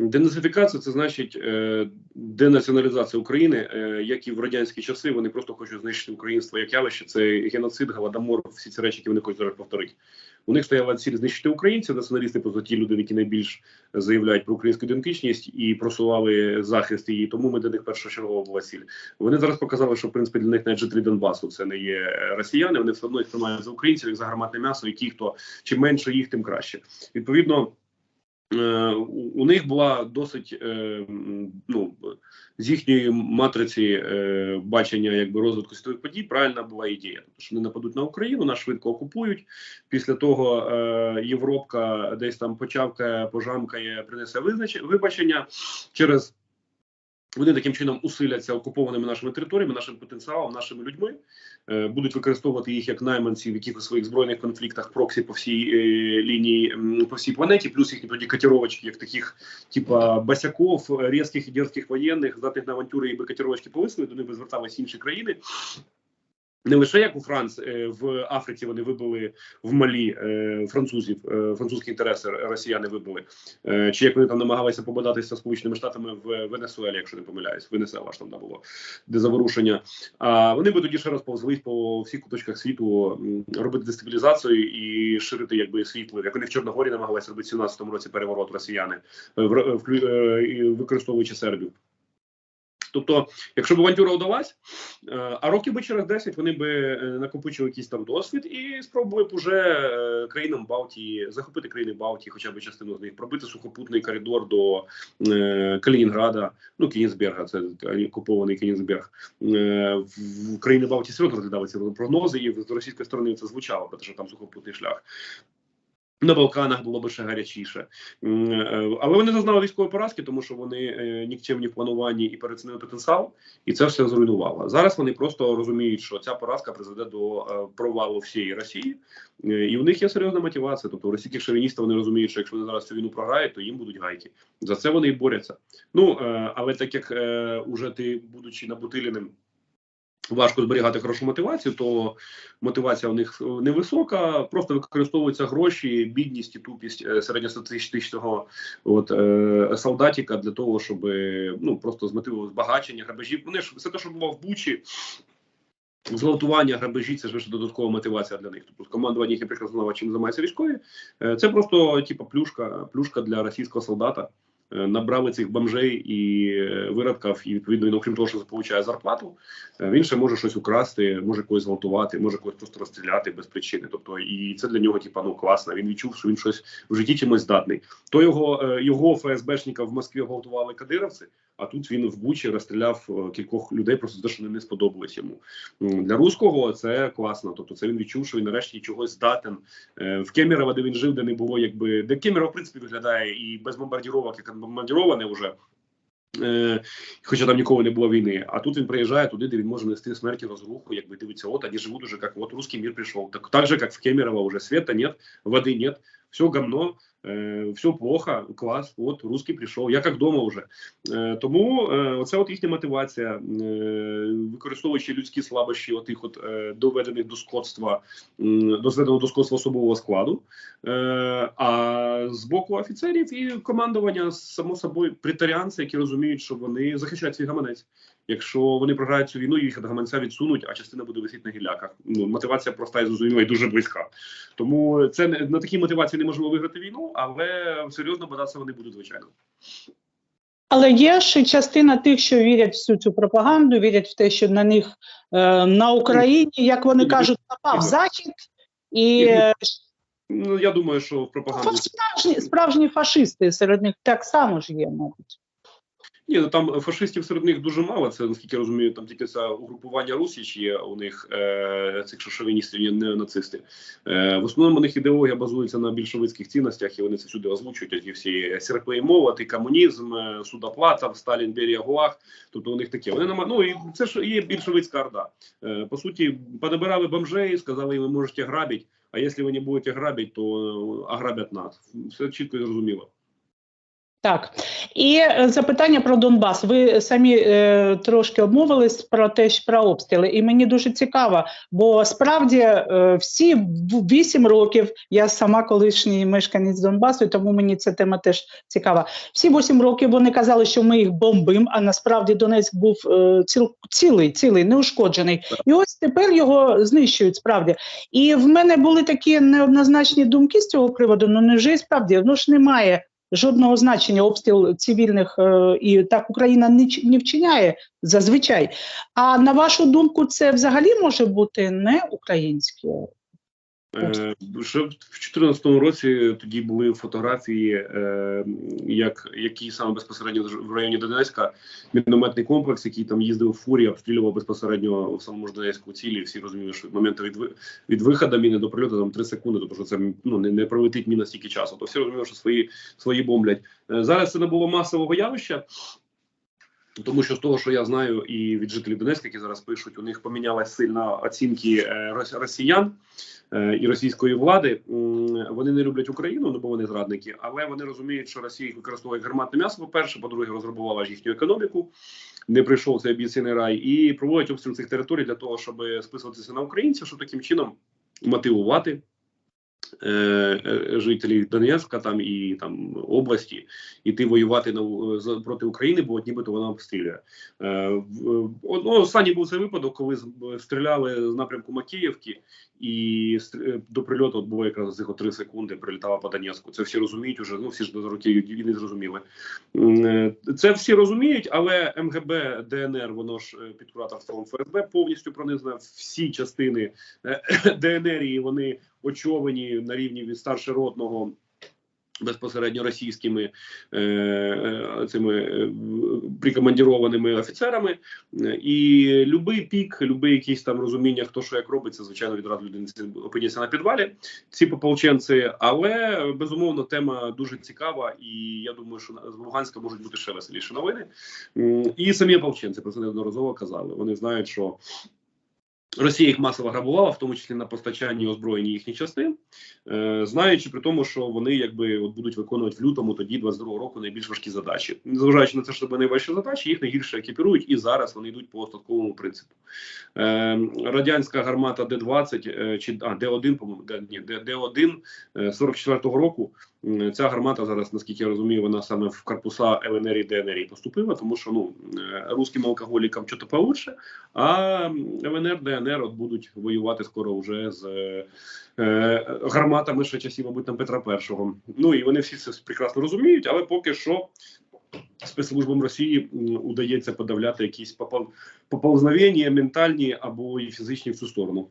Денацифікація це значить е, денаціоналізація України, е, як і в радянські часи. Вони просто хочуть знищити українство як явище. Це геноцид, голодомор, всі ці речі, які вони хочуть зараз повторити. У них стояла ціль знищити українців. Націоналісти просто ті люди, які найбільш заявляють про українську ідентичність і просували захист її. Тому ми для них першочергова була ціль. Вони зараз показали, що в принципі для них навіть жителі Донбасу це не є росіяни. Вони все одно їх тримають за українців, як за гарматне м'ясо, і ті, хто чим менше їх, тим краще. Відповідно. Е, у них була досить е, ну з їхньої матриці е, бачення якби розвитку світових подій. Правильна була ідея. Тобто, що вони нападуть на Україну, нас швидко окупують. Після того Європка десь там почавкає, пожамкає, принесе визначення вибачення через. Вони таким чином усиляться окупованими нашими територіями, нашим потенціалом, нашими людьми, е, будуть використовувати їх як найманців в якихось своїх збройних конфліктах, проксі по всій е, лінії, по всій планеті, плюс їхні тоді катіровочки, як таких, типа басяков, різких і дерзких воєнних, здатних на авантюри, якби котировочки повисли, до них звертались інші країни. Не лише як у Франц е, в Африці вони вибили в Малі е, французів, е, французькі інтереси росіяни вибили, чи як вони там намагалися пободатися з сполученими штатами в Венесуелі, якщо не помиляюсь, Венесуела ж там було де заворушення. А вони би тоді ще раз повзлись по всіх куточках світу, робити дестабілізацію і ширити якби світ вплив. Як вони в Чорногорі намагалися робити в 17-му році переворот росіяни, використовуючи Сербію. Тобто, якщо б авантюра вдалась, е, а років би через 10 вони би е, накопичили якийсь там досвід і спробували б уже е, країнам Балтії захопити країни Балтії, хоча б частину з них, пробити сухопутний коридор до Калінінграда, ну Кінізберга, це окупований Кінізберг. В країни Балтії все одно розглядали ці прогнози, і з російської сторони це звучало, тому що там сухопутний шлях. На Балканах було б ще гарячіше, е, але вони зазнали військової поразки, тому що вони е, нікчемні в плануванні і переоцінили потенціал, і це все зруйнувало. Зараз вони просто розуміють, що ця поразка призведе до е, провалу всієї Росії, і у них є серйозна мотивація. Тобто, у російських шовіністів вони розуміють, що якщо вони зараз цю війну програють, то їм будуть гайки. За це вони і борються. Ну але так як уже ти, будучи набутиліним, важко зберігати хорошу мотивацію, то мотивація у них невисока, просто використовуються гроші, бідність і тупість е, середньостатистичного от е, солдатіка для того, щоб ну просто з мотиву збагачення грабежів. Вони ж все те, що було в Бучі. Зґвалтування, грабежі це ж додаткова мотивація для них. Тобто командування їх прекрасно знала, чим займаються військові. Е, Це просто типа плюшка, плюшка для російського солдата. Е, Набрали цих бомжей і е, виродків, і відповідно він, окрім того, що получає зарплату, е, він ще може щось украсти, може когось зґвалтувати, може когось просто розстріляти без причини. Тобто, і це для нього, типа, ну класно. Він відчув, що він щось в житті чимось здатний. То його його ФСБшника в Москві гвалтували кадировці, а тут він в Бучі розстріляв кількох людей, просто за що не сподобались йому. Для руського це класно. Тобто, це він відчув, що він нарешті чогось здатен. В Кемерово, де він жив, де не було, якби де Кемерово, в принципі, виглядає і без бомбардіровок, як бомбардіроване вже. Е, хоча там ніколи не було війни, а тут він приїжджає туди, де він може нести смерть і розруху, якби дивиться, от вони живуть уже як от русский мир прийшов. Так, так же, як в Кемерово, уже света нет, води нет, все говно, е, все плохо, клас, от русский прийшов, я як вдома вже. Е, тому е, оце от їхня мотивація, е, використовуючи людські слабощі, отих от е, доведених до скотства, доведеного до скотства особового складу. Е, а з боку офіцерів і командування, само собою, притаріанці, які розуміють, що вони захищають свій гаманець. Якщо вони програють цю війну, їх від гаманця відсунуть, а частина буде висіти на гілляках. Ну мотивація проста і зрозуміла і дуже близька. Тому це не- на такій мотивації неможливо виграти війну, але серйозно бодатися вони будуть звичайно. Але є ж частина тих, що вірять в всю цю пропаганду, вірять в те, що на них е, на Україні, як вони кажуть, напав захід, і е, Ну я думаю, що в пропаганді справжні, справжні фашисти серед них так само ж є, мабуть. Ні, ну там фашистів серед них дуже мало. Це наскільки я розумію, там тільки це угрупування Русіч є у них е, цих шовіністів, є неонацисти. Е, в основному у них ідеологія базується на більшовицьких цінностях, і вони це всюди озвучують. Ті всі і мова, ти комунізм, е, судоплата, Сталін, Берія, Гуах. Тобто у них таке. Вони нема. Ну і це ж є більшовицька орда. Е, по суті, подобирали бомжей, сказали їм, ви можете грабити. А якщо ви не будете грабити, то е, ограбять нас. Все чітко і зрозуміло. Так, і е, запитання про Донбас. Ви самі е, трошки обмовились про те, що про обстріли, і мені дуже цікаво, бо справді е, всі вісім років я сама колишній мешканець Донбасу, тому мені ця тема теж цікава. Всі вісім років вони казали, що ми їх бомбимо, а насправді Донецьк був е, ціл, цілий, цілий, неушкоджений. І ось тепер його знищують справді. І в мене були такі неоднозначні думки з цього приводу. Ну невже і справді ну ж немає жодного значення обстріл цивільних, е, і так Україна не, не вчиняє зазвичай. А на вашу думку, це взагалі може бути не українське? Е, Ще в 2014 році тоді були фотографії, е, як які саме безпосередньо в районі Донецька мінометний комплекс, який там їздив в фурі, обстрілював безпосередньо в самому ж Донецьку цілі. Всі розуміли, що від моменту від, від виходу міни до прильоту там 3 секунди, тобто це ну не, не пролетить міна стільки часу. То всі розуміли, що свої свої бомблять. Е, Зараз це не було масового явища. Тому що з того, що я знаю, і від жителів Донецька, які зараз пишуть, у них помінялась сильно оцінки е, рос- росіян е, і російської влади. Вони не люблять Україну, ну бо вони зрадники, але вони розуміють, що Росія їх використовує гарматне м'ясо. По перше, по-друге, розграбувала їхню економіку. Не прийшов цей обіцяний рай, і проводять обстріл цих територій для того, щоб списуватися на українців, щоб таким чином мотивувати жителів Донецька там і там області іти воювати на проти України, бо нібито вона обстрілює. Е, ну, останній був цей випадок, коли стріляли з напрямку Макіївки, і е, до прильоту от було якраз цих 3 секунди прилітала по Донецьку. Це всі розуміють уже. Ну всі ж до роки війни зрозуміли. Е, Це всі розуміють, але МГБ ДНР, воно ж е, під кураторством ФСБ повністю пронизане всі частини е, ДНР, і вони очолені на рівні від старшеродного безпосередньо російськими е, е, цими е, прикомандірованими офіцерами. І любий пік, любий якийсь там розуміння, хто що як робить, це звичайно відразу людина опиняться на підвалі. Ці пополченці, але безумовно тема дуже цікава, і я думаю, що з Луганська можуть бути ще веселіші новини. І самі ополченці про це неодноразово казали. Вони знають, що Росія їх масово грабувала, в тому числі на постачанні і озброєнні їхніх частин, е, знаючи при тому, що вони якби от будуть виконувати в лютому, тоді 22-го року найбільш важкі задачі. Незважаючи на те, що це найважчі задачі, їх найгірше екіпірують, і зараз вони йдуть по остатковому принципу. Е, радянська гармата Д-20 е, чи а Д-1, по-моєму, Д, ні, Д- Д-1 е, 44-го року. Ця гармата зараз, наскільки я розумію, вона саме в корпуса ЛНР і ДНР і поступила, тому що ну е, русським алкоголікам що-то получше, а ЛНР, ДНР от будуть воювати скоро вже з е, е, гарматами ще часів, мабуть, там Петра І. Ну і вони всі це прекрасно розуміють, але поки що спецслужбам Росії удається подавляти якісь поповзновення ментальні або і фізичні в цю сторону.